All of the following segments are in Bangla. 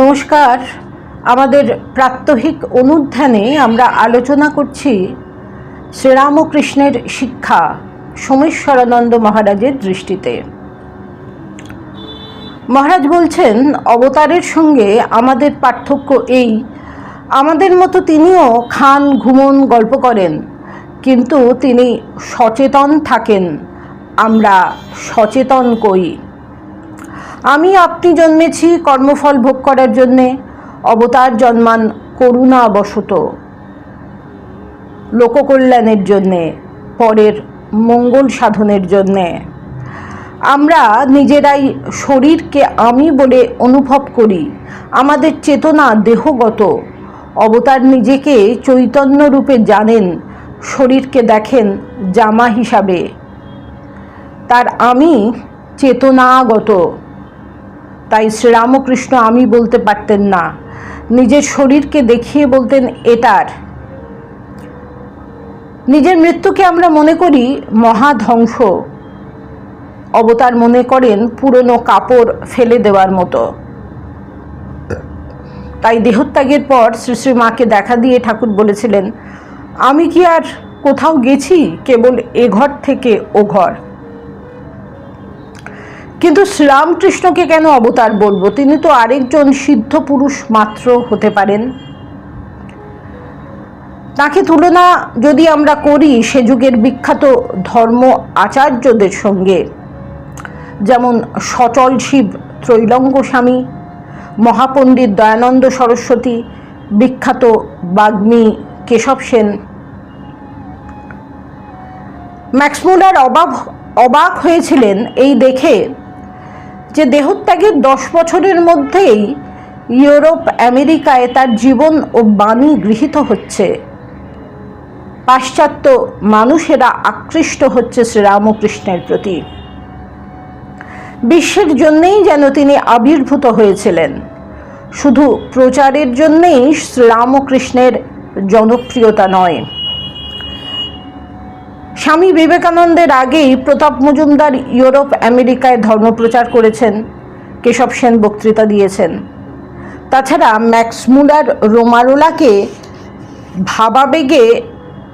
নমস্কার। আমাদের প্রাত্যহিক অনুধ্যানে আমরা আলোচনা করছি শ্রীরামকৃষ্ণের শিক্ষা সোমেশ্বরানন্দ মহারাজের দৃষ্টিতে। মহারাজ বলছেন, অবতারের সঙ্গে আমাদের পার্থক্য এই, আমাদের মতো তিনিও খান, ঘুমন, গল্প করেন, কিন্তু তিনি সচেতন থাকেন, আমরা সচেতন কই। আমি আপনি জন্মেছি কর্মফল ভোগ করার জন্যে, অবতার জন্মান করুণা বশত লোককল্যাণের জন্যে, পরের মঙ্গল সাধনের জন্যে। আমরা নিজেরাই শরীরকে আমি বলে অনুভব করি, আমাদের চেতনা দেহগত। অবতার নিজেকে চৈতন্য রূপে জানেন, শরীরকে দেখেন জামা হিসাবে। তার আমি চেতনাগত। তাই শ্রীরামকৃষ্ণ আমি বলতে পারতেন না। নিজের শরীরকে দেখিয়ে বলতেন, এটার। নিজের মৃত্যুকে আমরা মনে করি মহাধ্বংস। অবতার মনে করেন পুরনো কাপড় ফেলে দেওয়ার মতো। তাই দেহত্যাগের পর শ্রী শ্রী মাকে দেখা দিয়ে ঠাকুর বলেছিলেন, আমি কি আর কোথাও গেছি? কেবল এ ঘর থেকে ও ঘর। কিন্তু শ্রীরামকৃষ্ণকে কেন অবতার বলব? তিনি তো আরেকজন সিদ্ধ পুরুষ মাত্র হতে পারেন। তাকে তুলনা যদি আমরা করি, সে যুগের বিখ্যাত ধর্ম আচার্যদের সঙ্গে, যেমন সচল শিব ত্রৈলঙ্গ স্বামী, মহাপণ্ডিত দয়ানন্দ সরস্বতী, বিখ্যাত বাগ্মী কেশব সেন। ম্যাক্সমুলার অবাক অবাক হয়েছিলেন এই দেখে যে দেহত্যাগের দশ বছরের মধ্যেই ইউরোপ, আমেরিকায় তার জীবন ও বাণী গৃহীত হচ্ছে। পাশ্চাত্য মানুষেরা আকৃষ্ট হচ্ছে শ্রীরামকৃষ্ণের প্রতি। বিশ্বের জন্যেই যেন তিনি আবির্ভূত হয়েছিলেন। শুধু প্রচারের জন্যেই শ্রীরামকৃষ্ণের জনপ্রিয়তা নয়। স্বামী বিবেকানন্দের আগেই প্রতাপ মজুমদার ইউরোপ, আমেরিকায় ধর্মপ্রচার করেছেন। কেশব সেন বক্তৃতা দিয়েছেন। তাছাড়া ম্যাক্সমুলার রোমারোলাকে ভাবাবেগে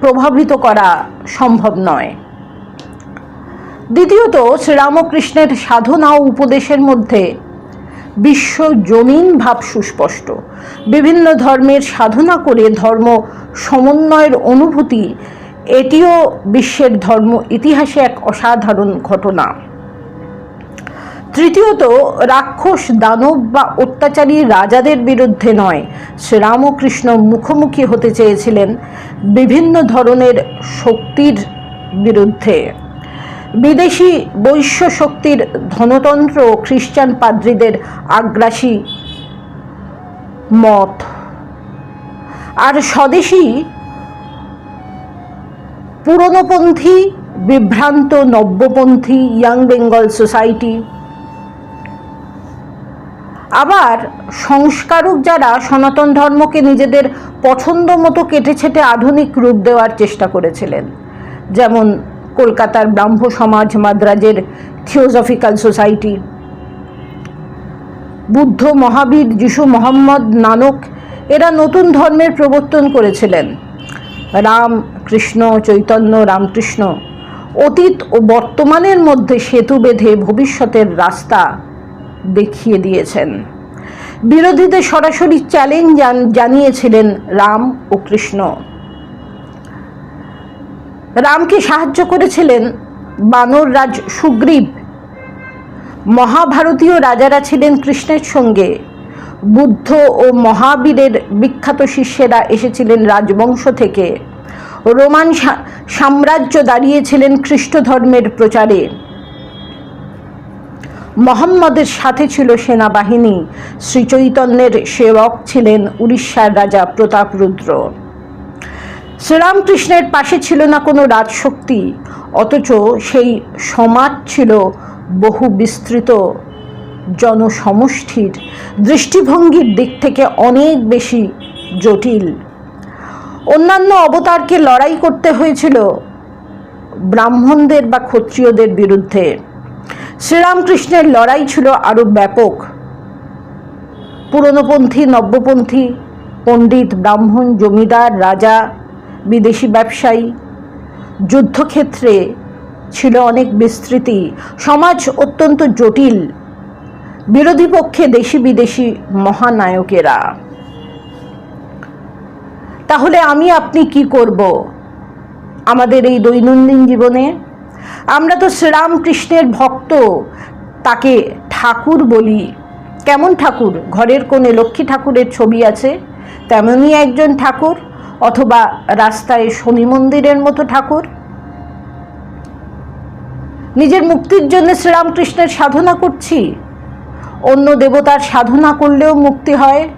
প্রভাবিত করা সম্ভব নয়। দ্বিতীয়ত, শ্রীরামকৃষ্ণের সাধনা ও উপদেশের মধ্যে বিশ্ব জমিন ভাব সুস্পষ্ট। বিভিন্ন ধর্মের সাধনা করে ধর্ম সমন্বয়ের অনুভূতি এটিও বিশ্বের ধর্ম ইতিহাসে এক অসাধারণ ঘটনা। তৃতীয়ত, রাক্ষস, দানব বা অত্যাচারী রাজাদের বিরুদ্ধে নয়। শ্রীরামকৃষ্ণ মুখোমুখি হতে চেয়েছিলেন বিভিন্ন ধরনের শক্তির বিরুদ্ধে। বিদেশি বৈশ্য শক্তির ধনতন্ত্র খ্রিস্টান পাদ্রীদের আগ্রাসী মত। আর স্বদেশী পুরনোপন্থী, বিভ্রান্ত নব্যপন্থী ইয়াং বেঙ্গল সোসাইটি আবার সংস্কারক যারা সনাতন ধর্মকে নিজেদের পছন্দ মতো কেটে ছেটে আধুনিক রূপ দেওয়ার চেষ্টা করেছিলেন, যেমন কলকাতার ব্রাহ্ম সমাজ, মাদ্রাজের থিওজফিক্যাল সোসাইটি বুদ্ধ মহাবীর যিশু মোহাম্মদ নানক এরা নতুন ধর্মের প্রবর্তন করেছিলেন। রাম কৃষ্ণ চৈতন্য রামকৃষ্ণ। অতীত ও বর্তমানের মধ্যে সেতু বেঁধে ভবিষ্যতের রাস্তা দেখিয়ে দিয়েছেন। বিরোধীদের সরাসরি চ্যালেঞ্জ জানিয়েছিলেন রাম ও কৃষ্ণ। রামকে সাহায্য করেছিলেন বানর রাজ সুগ্রীব। মহাভারতীয় রাজারা ছিলেন কৃষ্ণের সঙ্গে। বুদ্ধ ও মহাবীরের বিখ্যাত শিষ্যেরা এসেছিলেন রাজবংশ থেকে। রোমান সাম্রাজ্য দাঁড়িয়েছিলেন খ্রিস্ট ধর্মের প্রচারে। মোহাম্মদের সাথে ছিল সেনাবাহিনী। শ্রীচৈতন্যের সেবক ছিলেন উড়িষ্যার রাজা প্রতাপরুদ্র শ্রীরামকৃষ্ণের পাশে ছিল না কোনো রাজশক্তি, অথচ সেই সমাজ ছিল বহু বিস্তৃত। জনসমষ্টির দৃষ্টিভঙ্গির দিক থেকে অনেক বেশি জটিল। অন্যান্য অবতারকে লড়াই করতে হয়েছিল ব্রাহ্মণদের বা ক্ষত্রিয়দের বিরুদ্ধে। শ্রীরামকৃষ্ণের লড়াই ছিল আরও ব্যাপক। পুরনোপন্থী, নব্যপন্থী, পণ্ডিত, ব্রাহ্মণ, জমিদার, রাজা, বিদেশি ব্যবসায়ী, যুদ্ধক্ষেত্রে ছিল অনেক বিস্তৃতি। সমাজ অত্যন্ত জটিল। বিরোধী পক্ষে দেশি বিদেশি মহানায়কেরা। তাহলে আমি, আপনি কি করব? আমাদের এই দৈনন্দিন জীবনে আমরা তো শ্রীরামকৃষ্ণের ভক্ত, তাকে ঠাকুর বলি। কেমন ঠাকুর? ঘরের কোণে লক্ষ্মী ঠাকুরের ছবি আছে, তেমনই একজন ঠাকুর, অথবা রাস্তায় শনি মন্দিরের মতো ঠাকুর। নিজের মুক্তির জন্য শ্রীরামকৃষ্ণের সাধনা করছি। অন্য দেবতার সাধনা করলেও মুক্তি হয়।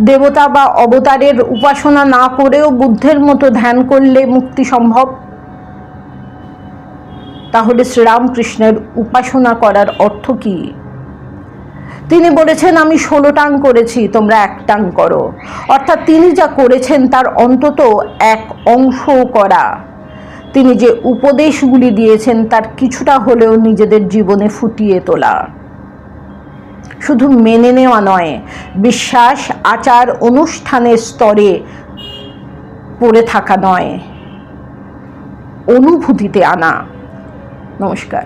দেবতা বা অবতারের উপাসনা না করেও বুদ্ধের মতো ধ্যান করলে মুক্তি সম্ভব। তাহলে শ্রীরামকৃষ্ণের উপাসনা করার অর্থ কি? তিনি বলেছেন, আমি ষোলো টাং করেছি, তোমরা এক টাং করো। অর্থাৎ তিনি যা করেছেন, তার অন্তত এক অংশ করা। তিনি যে উপদেশগুলি দিয়েছেন, তার কিছুটা হলেও নিজেদের জীবনে ফুটিয়ে তোলা। শুধু মেনে নেওয়া নয় বিশ্বাস আচার অনুষ্ঠানের স্তরে পড়ে থাকা নয়। অনুভূতিতে আনা। নমস্কার।